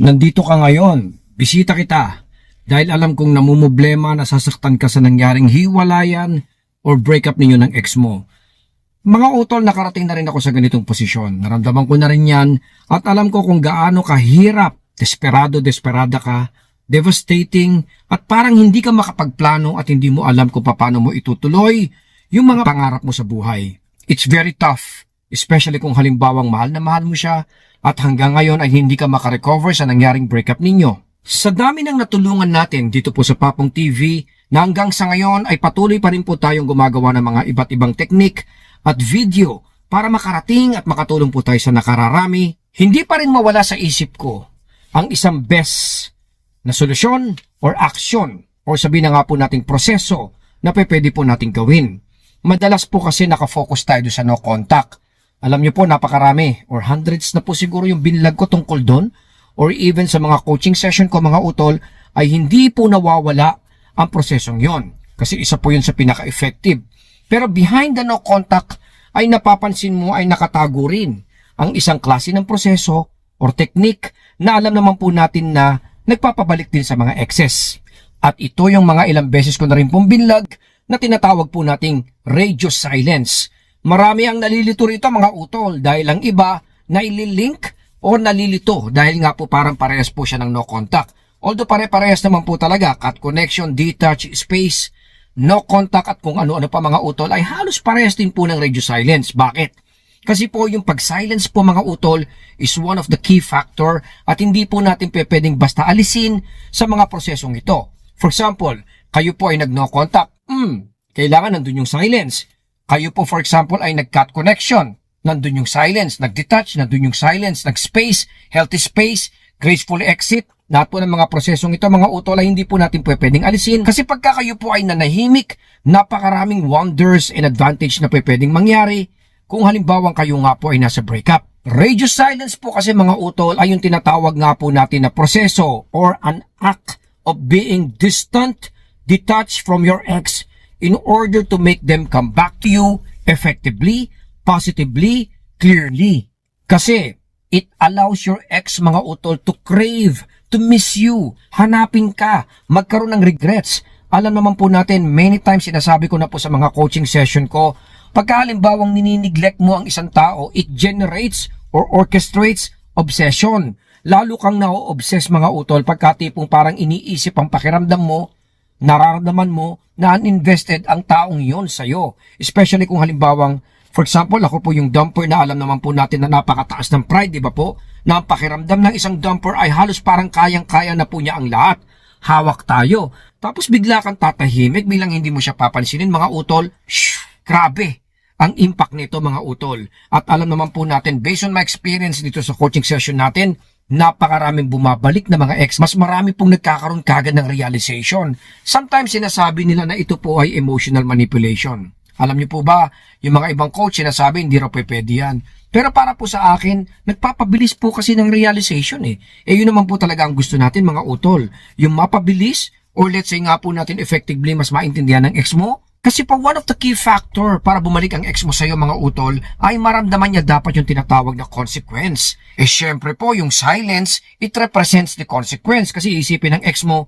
Nandito ka ngayon, bisita kita, dahil alam kong namumblema na sasaktan ka sa nangyaring hiwalayan or breakup ninyo ng ex mo. Mga utol, nakarating na rin ako sa ganitong posisyon. Naramdaman ko na rin yan at alam ko kung gaano kahirap, desperado, desperada ka, devastating at parang hindi ka makapagplano at hindi mo alam kung paano mo itutuloy yung mga pangarap mo sa buhay. It's very tough, especially kung halimbawang mahal na mahal mo siya at hanggang ngayon ay hindi ka makarecover sa nangyaring breakup ninyo. Sa dami ng natulungan natin dito po sa Papong TV na hanggang sa ngayon ay patuloy pa rin po tayong gumagawa ng mga iba't ibang teknik at video para makarating at makatulong po tayo sa nakararami, hindi pa rin mawala sa isip ko ang isang best na solusyon or action or sabihin na nga po nating proseso na pwede po nating gawin. Madalas po kasi nakafocus tayo sa no contact. Alam niyo po, napakarami or hundreds na po siguro yung binlag ko tungkol doon or even sa mga coaching session ko mga utol ay hindi po nawawala ang prosesong yon kasi isa po yun sa pinaka-effective. Pero behind the no contact ay napapansin mo ay nakatago rin ang isang klase ng proseso or technique na alam naman po natin na nagpapabalik din sa mga excess. At ito yung mga ilang beses ko na rin pong binlag na tinatawag po nating radio silence. Marami ang nalilito rito mga utol dahil ang iba na ililink o nalilito dahil nga po parang parehas po siya ng no contact. Although pare-parehas naman po talaga, cut connection, detach, space, no contact at kung ano-ano pa mga utol ay halos parehas din po ng radio silence. Bakit? Kasi po yung pag-silence po mga utol is one of the key factor at hindi po natin pwedeng basta alisin sa mga prosesong ito. For example, kayo po ay nag-no contact. Hmm, kailangan nandun yung silence. Kayo po for example ay nag-cut connection. Nandun yung silence, nag-detach, nandun yung silence, nag-space, healthy space, graceful exit. Lahat po ng mga prosesong ito, mga utol ay hindi po natin pwedeng alisin. Kasi pagka kayo po ay nanahimik, napakaraming wonders and advantage na pwedeng mangyari kung halimbawang kayo nga po ay nasa breakup. Radio silence po kasi mga utol ay yung tinatawag nga po natin na proseso or an act of being distant, detached from your ex in order to make them come back to you effectively, positively, clearly. Kasi it allows your ex mga utol to crave, to miss you, hanapin ka, magkaroon ng regrets. Alam naman po natin, many times sinasabi ko na po sa mga coaching session ko, pagka halimbawang ninineglect mo ang isang tao, it generates or orchestrates obsession. Lalo kang na-obsess mga utol pagka tipong parang iniisip ang pakiramdam mo, nararamdaman mo na uninvested ang taong yon sa'yo. Especially kung halimbawang, for example, ako po yung dumper na alam naman po natin na napakataas ng pride, di ba po? Na ang pakiramdam ng isang dumper ay halos parang kayang-kaya na po niya ang lahat. Hawak tayo. Tapos bigla kang tatahimik bilang hindi mo siya papansinin mga utol. Shh! Grabe! ang impact nito mga utol. At alam naman po natin, based on my experience dito sa coaching session natin, napakaraming bumabalik na mga ex. Mas marami pong nagkakaroon kagad ng realization. Sometimes sinasabi nila na ito po ay emotional manipulation. Alam niyo po ba, yung mga ibang coach sinasabi hindi raw pwede yan. Pero para po sa akin, nagpapabilis po kasi ng realization eh. Eh yun naman po talaga ang gusto natin mga utol. Yung mapabilis or let's say nga po natin effectively mas maintindihan ng ex mo, kasi po one of the key factor para bumalik ang ex mo sa iyo mga utol ay maramdaman niya dapat yung tinatawag na consequence. Eh syempre po yung silence, it represents the consequence kasi isipin ng ex mo,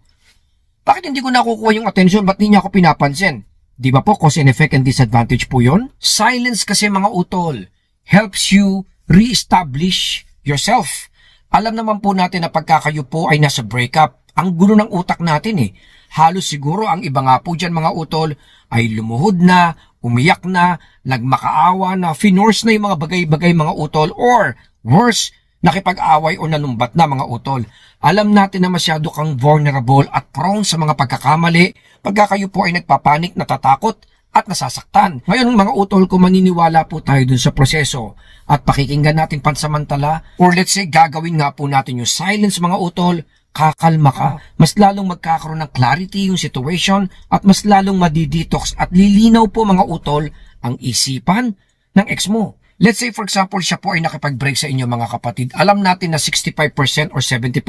bakit hindi ko nakukuha yung attention, ba't niya ako pinapansin? Di ba po cause and effect and disadvantage po yon? Silence kasi mga utol helps you re-establish yourself. Alam naman po natin na pagka kayo po ay nasa breakup, ang gulo ng utak natin eh. Halos siguro ang iba nga po dyan mga utol ay lumuhod na, umiyak na, nagmakaawa na, finorce na yung mga bagay-bagay mga utol or worse, nakipag-away o nanumbat na mga utol. Alam natin na masyado kang vulnerable at prone sa mga pagkakamali pagka kayo po ay nagpapanik, natatakot at nasasaktan. Ngayon mga utol, kung maniniwala po tayo dun sa proseso at pakikinggan natin pansamantala or let's say gagawin nga po natin yung silence mga utol, kakalma ka, mas lalong magkakaroon ng clarity yung situation at mas lalong madidetox at lilinaw po mga utol ang isipan ng ex mo. Let's say for example siya po ay nakipag-break sa inyo mga kapatid. Alam natin na 65% or 70%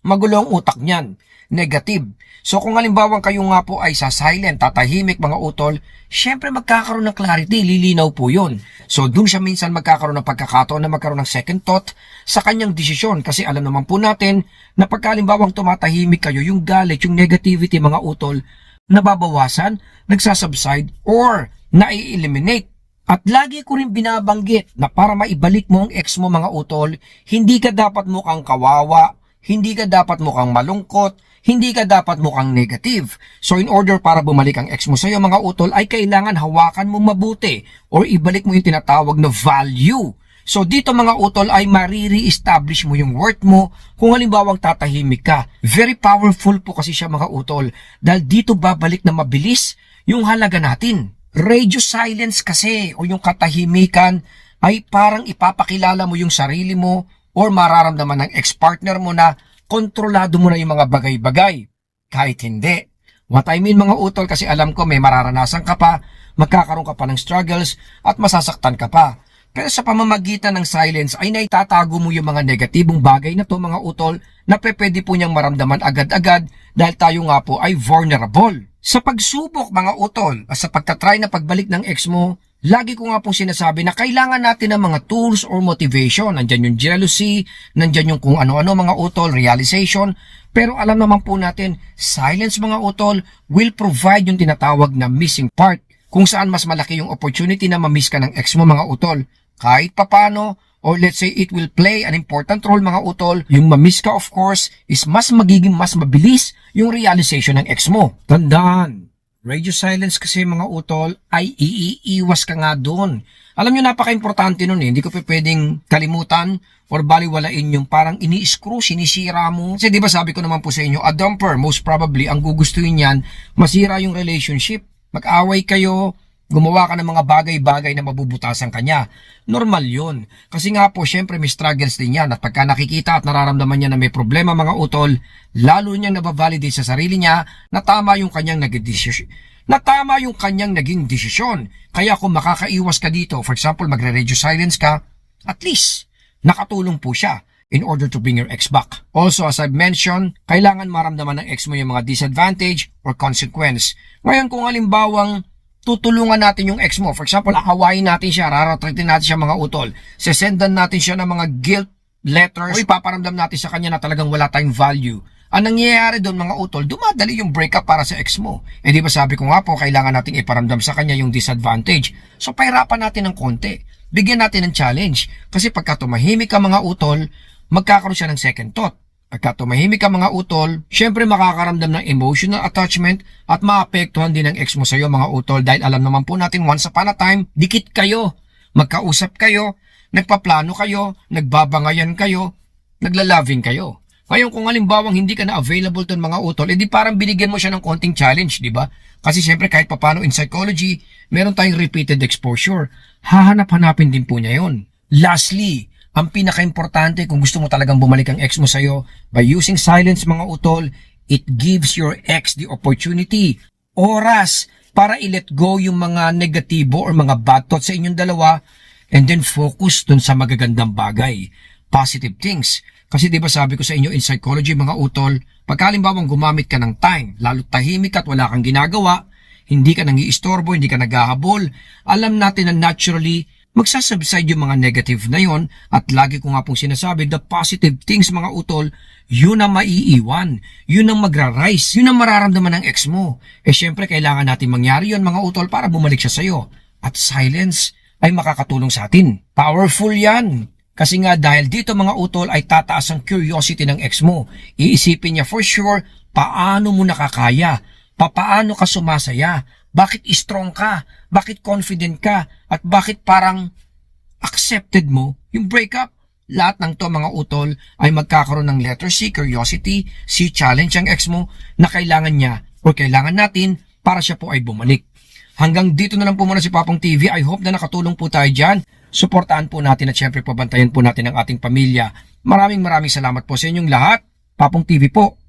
Magulo ang utak niyan. Negative. So kung halimbawa kayo nga po ay sa silent, tatahimik mga utol, syempre magkakaroon ng clarity, lilinaw po yun. So dun siya minsan magkakaroon ng pagkakataon na magkaroon ng second thought sa kanyang desisyon kasi alam naman po natin na pagka halimbawang tumatahimik kayo, yung galit, yung negativity mga utol, nababawasan, nagsasubside, or nai-eliminate. At lagi ko rin binabanggit na para maibalik mo ang ex mo mga utol, hindi ka dapat mukhang kawawa, hindi ka dapat mukhang malungkot, hindi ka dapat mukhang negative. So in order para bumalik ang ex mo sa'yo mga utol ay kailangan hawakan mo mabuti or ibalik mo yung tinatawag na value. So dito mga utol ay mariri-establish mo yung worth mo kung halimbawang tatahimik ka. Very powerful po kasi siya mga utol dahil dito babalik na mabilis yung halaga natin. Radio silence kasi o yung katahimikan ay parang ipapakilala mo yung sarili mo or mararamdaman ng ex-partner mo na kontrolado mo na yung mga bagay-bagay. Kahit hindi. What I mean mga utol kasi alam ko may mararanasan ka pa, magkakaroon ka pa ng struggles at masasaktan ka pa. Pero sa pamamagitan ng silence ay naitatago mo yung mga negatibong bagay na to mga utol na pwede po niyang maramdaman agad-agad dahil tayo nga po ay vulnerable. Sa pagsubok mga utol sa pagtatry na pagbalik ng ex mo, lagi ko nga pong sinasabi na kailangan natin ng mga tools or motivation. Nandyan yung jealousy, nandyan yung kung ano-ano mga utol, realization. Pero alam naman po natin, silence mga utol will provide yung tinatawag na missing part kung saan mas malaki yung opportunity na mamiss ka ng ex mo mga utol. Kahit papano, or let's say it will play an important role mga utol, yung mamiss ka of course is mas magiging mas mabilis yung realization ng ex mo. Tandaan, radio silence kasi mga utol ay iiiwas ka nga doon. Alam nyo, napaka-importante nun eh. Hindi ko pa pwedeng kalimutan or baliwalain yung parang ini-screw, sinisira mo. Kasi di ba sabi ko naman po sa inyo, a dumper, most probably, ang gugustuhin yan, masira yung relationship. Mag-away kayo, gumawa ka ng mga bagay-bagay na mabubutasan kanya. Normal yun. Kasi nga po, syempre may struggles din yan. At pagka nakikita at nararamdaman niya na may problema mga utol, lalo niyang nababalidate sa sarili niya na tama yung kanyang naging desisyon. Na tama yung kanyang naging desisyon. Kaya kung makakaiwas ka dito, for example, magre-radio silence ka, at least, nakatulong po siya in order to bring your ex back. Also, as I've mentioned, kailangan maramdaman ng ex mo yung mga disadvantage or consequence. Ngayon, kung halimbawang tutulungan natin yung ex mo. For example, ahawain natin siya, raratritin natin siya mga utol. Sesendan natin siya ng mga guilt letters o ipaparamdam natin sa kanya na talagang wala tayong value. Ang nangyayari doon mga utol, dumadali yung breakup para sa ex mo. Eh di ba sabi ko nga po, kailangan nating iparamdam sa kanya yung disadvantage. So pahirapan natin ng konti. Bigyan natin ng challenge. Kasi pagka tumahimik ka mga utol, magkakaroon siya ng second thought. Pagka tumahimik ka mga utol, syempre makakaramdam ng emotional attachment at maapektuhan din ng ex mo sa'yo mga utol dahil alam naman po natin once upon a time, dikit kayo, magkausap kayo, nagpaplano kayo, nagbabangayan kayo, naglalaving kayo. Ngayon kung halimbawang hindi ka na available ton mga utol, edi parang binigyan mo siya ng konting challenge, di ba? Kasi syempre kahit papano in psychology, meron tayong repeated exposure. Hahanap-hanapin din po niya yon. Lastly, ang pinaka-importante kung gusto mo talagang bumalik ang ex mo sa'yo, by using silence mga utol, it gives your ex the opportunity, oras, para i-let go yung mga negatibo or mga bad thoughts sa inyong dalawa and then focus dun sa magagandang bagay, positive things. Kasi 'di ba sabi ko sa inyo in psychology mga utol, pag halimbawang gumamit ka ng time, lalo tahimik at wala kang ginagawa, hindi ka nang iistorbo, hindi ka naghahabol, alam natin na naturally magsasubside yung mga negative na yon at lagi ko nga pong sinasabi, the positive things mga utol, yun ang maiiwan, yun ang magra-rise, yun ang mararamdaman ng ex mo. Eh syempre kailangan natin mangyari yun mga utol para bumalik siya sa'yo. At silence ay makakatulong sa atin. Powerful yan. Kasi nga dahil dito mga utol ay tataas ang curiosity ng ex mo. Iisipin niya for sure paano mo nakakaya, papaano ka sumasaya, bakit strong ka, bakit confident ka, at bakit parang accepted mo yung breakup. Lahat ng to mga utol ay magkakaroon ng letter C, curiosity, C, challenge ang ex mo na kailangan niya o kailangan natin para siya po ay bumalik. Hanggang dito na lang po muna si Papong TV. I hope na nakatulong po tayo dyan. Suportahan po natin at syempre pabantayan po natin ang ating pamilya. Maraming maraming salamat po sa inyong lahat. Papong TV po.